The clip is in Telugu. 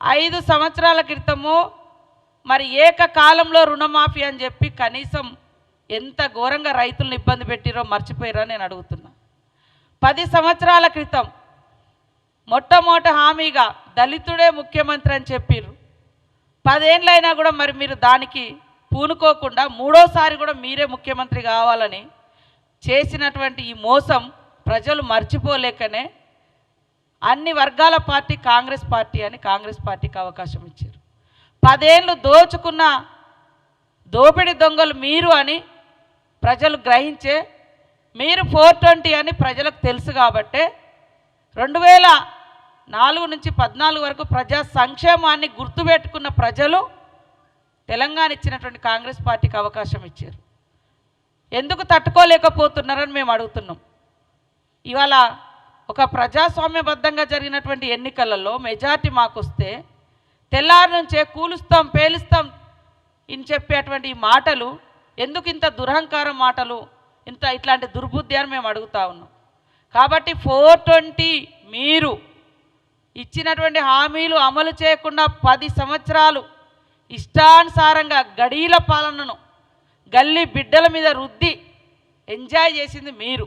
ఐదు సంవత్సరాల క్రితము మరి ఏకకాలంలో రుణమాఫీ అని చెప్పి కనీసం ఎంత ఘోరంగా రైతులను ఇబ్బంది పెట్టిరో మర్చిపోయారో నేను అడుగుతున్నా. పది సంవత్సరాల క్రితం మొట్టమొదటి హామీగా దళితుడే ముఖ్యమంత్రి అని చెప్పిర్రు. పదేండ్లైనా కూడా మరి మీరు దానికి పూనుకోకుండా మూడోసారి కూడా మీరే ముఖ్యమంత్రి కావాలని చేసినటువంటి ఈ మోసం ప్రజలు మర్చిపోలేకనే అన్ని వర్గాల పార్టీ కాంగ్రెస్ పార్టీ అని కాంగ్రెస్ పార్టీకి అవకాశం ఇచ్చారు. పదేళ్ళు దోచుకున్న దోపిడి దొంగలు మీరు అని ప్రజలు గ్రహించే మీరు ఫోర్ ట్వంటీ అని ప్రజలకు తెలుసు కాబట్టే రెండు వేల నాలుగు నుంచి పద్నాలుగు వరకు ప్రజా సంక్షేమాన్ని గుర్తుపెట్టుకున్న ప్రజలు తెలంగాణ ఇచ్చినటువంటి కాంగ్రెస్ పార్టీకి అవకాశం ఇచ్చారు. ఎందుకు తట్టుకోలేకపోతున్నారని మేము అడుగుతున్నాం. ఇవాళ ఒక ప్రజాస్వామ్యబద్ధంగా జరిగినటువంటి ఎన్నికలలో మెజార్టీ మాకు వస్తే తెల్లారి నుంచే కూలుస్తాం పేలుస్తాం ఇని చెప్పేటువంటి ఈ మాటలు ఎందుకు ఇంత దురహంకారం మాటలు ఇంత ఇట్లాంటి దుర్బుద్ధి అని మేము అడుగుతా ఉన్నాం. కాబట్టి ఫోర్ ట్వంటీ మీరు ఇచ్చినటువంటి హామీలు అమలు చేయకుండా పది సంవత్సరాలు ఇష్టానుసారంగా గడీల పాలనను గల్లీ బిడ్డల మీద రుద్ది ఎంజాయ్ చేసింది మీరు.